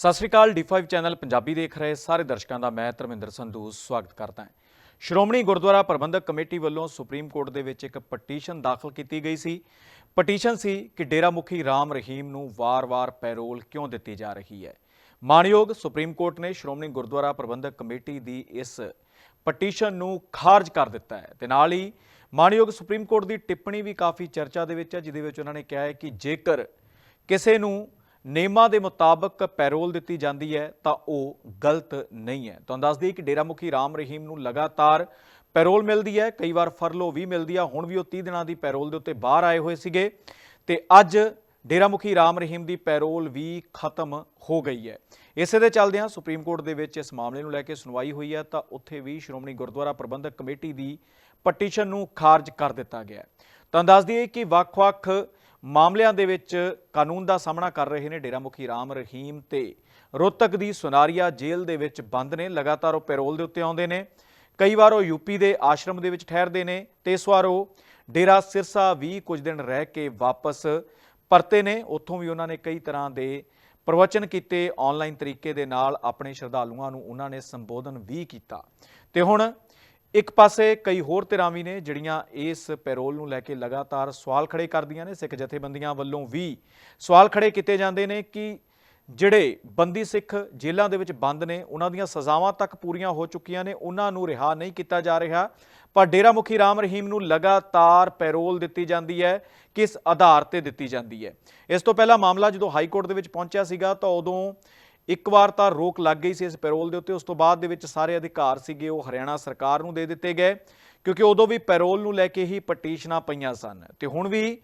ਸਤਿ ਸ਼੍ਰੀ ਅਕਾਲ D5 channel Punjabi ਦੇਖ ਰਹੇ ਸਾਰੇ ਦਰਸ਼ਕਾਂ ਦਾ ਮੈਂ ਧਰਮਿੰਦਰ ਸੰਧੂ ਸਵਾਗਤ ਕਰਦਾ ਹਾਂ। ਸ਼੍ਰੋਮਣੀ ਗੁਰਦੁਆਰਾ ਪ੍ਰਬੰਧਕ ਕਮੇਟੀ ਵੱਲੋਂ ਸੁਪਰੀਮ ਕੋਰਟ ਦੇ ਵਿੱਚ ਇੱਕ ਪਟੀਸ਼ਨ ਦਾਖਲ ਕੀਤੀ ਗਈ ਸੀ। ਪਟੀਸ਼ਨ ਸੀ ਕਿ ਡੇਰਾ ਮੁਖੀ ਰਾਮ ਰਹੀਮ ਨੂੰ ਵਾਰ-ਵਾਰ ਪੈਰੋਲ ਕਿਉਂ ਦਿੱਤੀ ਜਾ ਰਹੀ ਹੈ? ਮਾਣਯੋਗ ਸੁਪਰੀਮ ਕੋਰਟ ਨੇ ਸ਼੍ਰੋਮਣੀ ਗੁਰਦੁਆਰਾ ਪ੍ਰਬੰਧਕ ਕਮੇਟੀ ਦੀ ਇਸ ਪਟੀਸ਼ਨ ਨੂੰ ਖਾਰਜ ਕਰ ਦਿੱਤਾ ਹੈ। ਤੇ ਨਾਲ ਹੀ ਮਾਣਯੋਗ ਸੁਪਰੀਮ ਕੋਰਟ ਦੀ ਟਿੱਪਣੀ ਵੀ ਕਾਫੀ ਚਰਚਾ ਦੇ ਵਿੱਚ ਹੈ, ਜਿਹਦੇ ਵਿੱਚ ਉਹਨਾਂ ਨੇ ਕਿਹਾ ਹੈ ਕਿ ਜੇਕਰ ਕਿਸੇ ਨੂੰ ਨਿਯਮਾਂ ਦੇ ਮੁਤਾਬਕ ਪੈਰੋਲ ਦਿੱਤੀ ਜਾਂਦੀ ਹੈ, ਤਾਂ ਉਹ ਗਲਤ ਨਹੀਂ ਹੈ। ਤੁਹਾਨੂੰ ਦੱਸ ਦਈਏ ਕਿ ਡੇਰਾ ਮੁਖੀ ਰਾਮ ਰਹੀਮ ਨੂੰ ਲਗਾਤਾਰ ਪੈਰੋਲ ਮਿਲਦੀ ਹੈ। ਕਈ ਵਾਰ ਫਰਲੋ ਵੀ ਮਿਲਦੀ ਆ। ਹੁਣ ਵੀ ਉਹ 30 ਦਿਨਾਂ ਦੀ ਪੈਰੋਲ ਦੇ ਉੱਤੇ ਬਾਹਰ ਆਏ ਹੋਏ ਸੀਗੇ ਤੇ ਅੱਜ ਡੇਰਾ ਮੁਖੀ ਰਾਮ ਰਹੀਮ ਦੀ ਪੈਰੋਲ ਵੀ ਖਤਮ ਹੋ ਗਈ ਹੈ। ਇਸੇ ਦੇ ਚੱਲਦਿਆਂ ਸੁਪਰੀਮ ਕੋਰਟ ਦੇ ਵਿੱਚ ਇਸ ਮਾਮਲੇ ਨੂੰ ਲੈ ਕੇ ਸੁਣਵਾਈ ਹੋਈ ਹੈ, ਤਾਂ ਉੱਥੇ ਵੀ ਸ਼੍ਰੋਮਣੀ ਗੁਰਦੁਆਰਾ ਪ੍ਰਬੰਧਕ ਕਮੇਟੀ ਦੀ ਪਟੀਸ਼ਨ ਨੂੰ ਖਾਰਜ ਕਰ ਦਿੱਤਾ ਗਿਆ ਹੈ। ਤੁਹਾਨੂੰ ਦੱਸ ਦਈਏ ਕਿ ਵੱਖ-ਵੱਖ ਮਾਮਲਿਆਂ ਦੇ ਵਿੱਚ ਕਾਨੂੰਨ ਦਾ ਸਾਹਮਣਾ ਕਰ ਰਹੇ ਨੇ ਡੇਰਾ ਮੁਖੀ ਰਾਮ ਰਹੀਮ ਤੇ ਰੋਹਤਕ ਦੀ ਸੁਨਾਰੀਆ ਜੇਲ੍ਹ ਦੇ ਵਿੱਚ ਬੰਦ ਨੇ, ਲਗਾਤਾਰ ਉਹ ਪੈਰੋਲ ਦੇ ਉੱਤੇ ਆਉਂਦੇ ਨੇ। ਕਈ ਵਾਰ ਉਹ ਯੂਪੀ ਦੇ ਆਸ਼ਰਮ ਦੇ ਵਿੱਚ ਠਹਿਰਦੇ ਨੇ ਤੇ ਇਸ ਵਾਰ ਉਹ ਡੇਰਾ ਸਿਰਸਾ ਵੀ ਕੁਝ ਦਿਨ ਰਹਿ ਕੇ ਵਾਪਸ ਪਰਤੇ ਨੇ। ਉੱਥੋਂ ਵੀ ਉਹਨਾਂ ਨੇ ਕਈ ਤਰ੍ਹਾਂ ਦੇ ਪ੍ਰਵਚਨ ਕੀਤੇ ਆਨਲਾਈਨ ਤਰੀਕੇ ਦੇ ਨਾਲ ਆਪਣੇ ਸ਼ਰਧਾਲੂਆਂ ਨੂੰ ਉਹਨਾਂ ਨੇ ਸੰਬੋਧਨ ਵੀ ਕੀਤਾ। ਤੇ ਹੁਣ ਇੱਕ ਪਾਸੇ ਕਈ ਹੋਰ ਧਿਰਾਂ ਵੀ ਨੇ ਜਿਹੜੀਆਂ ਇਸ ਪੈਰੋਲ ਨੂੰ ਲੈ ਕੇ ਲਗਾਤਾਰ ਸਵਾਲ ਖੜੇ ਕਰਦੀਆਂ ਨੇ, ਸਿੱਖ ਜਥੇਬੰਦੀਆਂ ਵੱਲੋਂ ਵੀ ਸਵਾਲ ਖੜੇ ਕੀਤੇ ਜਾਂਦੇ ਨੇ ਕਿ ਜਿਹੜੇ ਬੰਦੀ ਸਿੱਖ ਜੇਲ੍ਹਾਂ ਦੇ ਵਿੱਚ ਬੰਦ ਨੇ, ਉਹਨਾਂ ਦੀਆਂ ਸਜ਼ਾਵਾਂ ਤੱਕ ਪੂਰੀਆਂ ਹੋ ਚੁੱਕੀਆਂ ਨੇ, ਉਹਨਾਂ ਨੂੰ ਰਿਹਾ ਨਹੀਂ ਕੀਤਾ ਜਾ ਰਿਹਾ। ਪਰ ਡੇਰਾ ਮੁਖੀ ਰਾਮ ਰਹੀਮ ਨੂੰ ਲਗਾਤਾਰ ਪੈਰੋਲ ਦਿੱਤੀ ਜਾਂਦੀ ਹੈ, ਕਿਸ ਆਧਾਰ ਤੇ ਦਿੱਤੀ ਜਾਂਦੀ ਹੈ? ਇਸ ਤੋਂ ਪਹਿਲਾਂ ਮਾਮਲਾ ਜਦੋਂ ਹਾਈ ਕੋਰਟ ਦੇ ਵਿੱਚ ਪਹੁੰਚਿਆ ਸੀਗਾ ਤਾਂ ਉਦੋਂ ਇੱਕ ਵਾਰ ਤਾਂ ਰੋਕ ਲੱਗ ਗਈ ਸੀ ਇਸ ਪੈਰੋਲ ਦੇ ਉੱਤੇ, ਉਸ ਤੋਂ ਬਾਅਦ ਦੇ ਵਿੱਚ ਸਾਰੇ ਅਧਿਕਾਰ ਸੀਗੇ, ਉਹ ਹਰਿਆਣਾ ਸਰਕਾਰ ਨੂੰ ਦੇ ਦਿੱਤੇ ਗਏ, ਕਿਉਂਕਿ ਉਦੋਂ ਵੀ ਪੈਰੋਲ ਨੂੰ ਲੈ ਕੇ ਹੀ ਪਟੀਸ਼ਨਾਂ ਪਈਆਂ ਸਨ। ਤੇ ਹੁਣ ਵੀ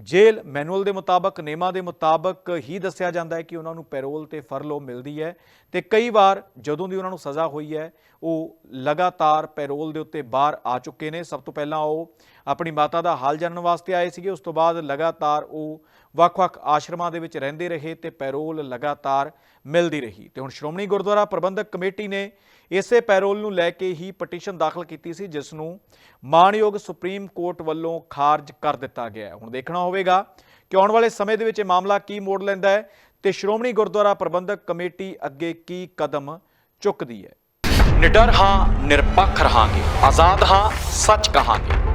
ਜੇਲ੍ਹ ਮੈਨੂਅਲ ਦੇ ਮੁਤਾਬਕ ਨਿਯਮਾਂ ਦੇ ਮੁਤਾਬਕ ਹੀ ਦੱਸਿਆ ਜਾਂਦਾ ਹੈ ਕਿ ਉਹਨਾਂ ਨੂੰ ਪੈਰੋਲ ਤੇ ਫਰਲੋ ਮਿਲਦੀ ਹੈ ਤੇ ਕਈ ਵਾਰ ਜਦੋਂ ਦੀ ਉਹਨਾਂ ਨੂੰ ਸਜ਼ਾ ਹੋਈ ਹੈ, ਉਹ ਲਗਾਤਾਰ ਪੈਰੋਲ ਦੇ ਉੱਤੇ ਬਾਹਰ ਆ ਚੁੱਕੇ ਨੇ। ਸਭ ਤੋਂ ਪਹਿਲਾਂ ਉਹ ਆਪਣੀ ਮਾਤਾ ਦਾ ਹਾਲ ਜਾਣਨ ਵਾਸਤੇ ਆਏ ਸੀਗੇ। ਉਸ ਤੋਂ ਬਾਅਦ ਲਗਾਤਾਰ ਉਹ ਵੱਖ-ਵੱਖ ਆਸ਼ਰਮਾਂ ਦੇ ਵਿੱਚ ਰਹਿੰਦੇ ਰਹੇ ਤੇ ਪੈਰੋਲ ਲਗਾਤਾਰ ਮਿਲਦੀ ਰਹੀ। ਤੇ ਹੁਣ ਸ਼੍ਰੋਮਣੀ ਗੁਰਦੁਆਰਾ ਪ੍ਰਬੰਧਕ ਕਮੇਟੀ ਨੇ ਇਸੇ ਪੈਰੋਲ ਨੂੰ ਲੈ ਕੇ ਹੀ ਪਟੀਸ਼ਨ ਦਾਖਲ ਕੀਤੀ ਸੀ, ਜਿਸ ਨੂੰ ਮਾਣਯੋਗ ਸੁਪਰੀਮ ਕੋਰਟ ਵੱਲੋਂ ਖਾਰਜ ਕਰ ਦਿੱਤਾ ਗਿਆ ਹੈ। ਹੁਣ ਦੇਖਣਾ ਹੋਵੇਗਾ ਕਿ ਆਉਣ ਵਾਲੇ ਸਮੇਂ ਦੇ ਵਿੱਚ ਇਹ ਮਾਮਲਾ ਕੀ ਮੋੜ ਲੈਂਦਾ ਹੈ ਤੇ ਸ਼੍ਰੋਮਣੀ ਗੁਰਦੁਆਰਾ ਪ੍ਰਬੰਧਕ ਕਮੇਟੀ ਅੱਗੇ ਕੀ ਕਦਮ ਚੁੱਕਦੀ ਹੈ। ਨਿਡਰ ਹਾਂ, ਨਿਰਪੱਖ ਰਹਾਂਗੇ। ਆਜ਼ਾਦ ਹਾਂ, ਸੱਚ ਕਹਾਂਗੇ।